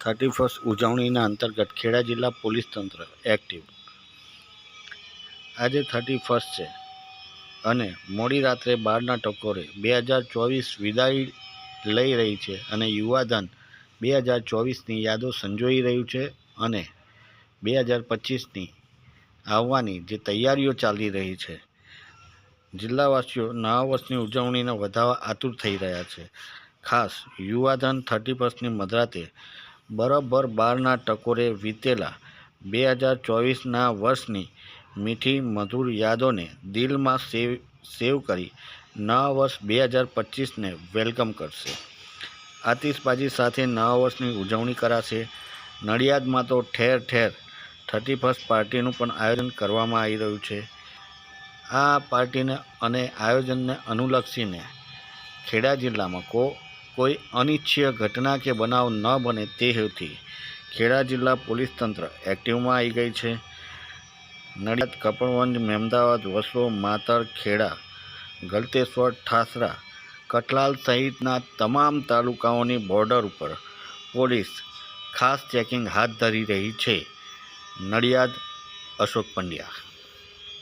Thirty first ઉજવણીના અંતર્ગત ખેડા જિલ્લા પોલીસ તંત્ર એક્ટિવ. આજે થર્ટી ફર્સ્ટ છે અને મોડી રાત્રે બારના ટકોરે બે હજાર ચોવીસ વિદાય લઈ રહી છે અને યુવાધન બે હજાર ચોવીસની યાદો સંજોઈ રહ્યું છે અને બે હજાર પચીસની આવવાની જે તૈયારીઓ ચાલી રહી છે, જિલ્લાવાસીઓ નવા વર્ષની ઉજવણીને વધારવા આતુર થઈ રહ્યા છે. ખાસ યુવાધન થર્ટી ફર્સ્ટની મધરાતે બરોબર બારના ટકોરે વીતેલા બે હજાર ચોવીસના વર્ષની મીઠી મધુર યાદોને દિલમાં સેવ સેવ કરી નવા વર્ષ બે હજાર પચીસને વેલકમ કરશે. આતિશબાજી સાથે નવા વર્ષની ઉજવણી કરાશે. નડિયાદમાં તો ઠેર ઠેર થર્ટી ફર્સ્ટ પાર્ટીનું પણ આયોજન કરવામાં આવી રહ્યું છે. આ પાર્ટીને અને આયોજનને અનુલક્ષીને ખેડા જિલ્લામાં કો કોઈ અનિચ્છીય ઘટના કે બનાવ ન બને તે હેતુથી ખેડા જિલ્લા પોલીસ તંત્ર એક્ટિવમાં આવી ગઈ છે. નડિયાદ, કપડવંજ, મહેમદાવાદ વસો માતર, ખેડા, ગલતેશ્વર, ઠાસરા કટલાલ સહિતના તમામ તાલુકાઓની બોર્ડર ઉપર પોલીસ ખાસ ચેકિંગ હાથ ધરી રહી છે. નડિયાદ, અશોક પંડ્યા.